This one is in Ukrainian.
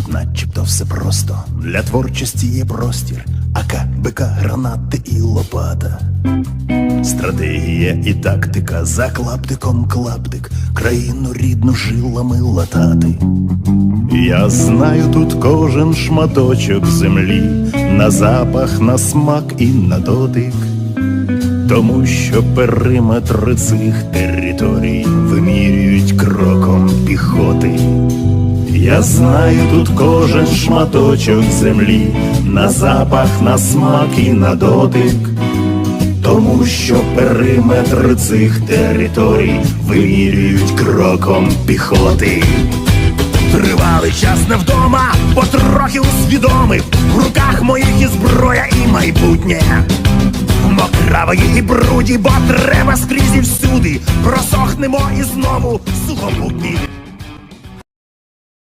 Тут начебто все просто. Для творчості є простір, АК, БК, гранати і лопата. Стратегія і тактика за клаптиком клаптик, країну рідну жилами латати. Я знаю тут кожен шматочок землі, на запах, на смак і на дотик. Тому що периметр цих територій Я знаю тут кожен шматочок землі, на запах, на смак і на дотик. Тому що периметр цих територій вимірюють кроком піхоти. Тривалий час не вдома, потрохи усвідомив В руках моїх і зброя, і майбутнє Мокравої і бруді, бо треба скрізь і всюди Просохнемо і знову сухопутні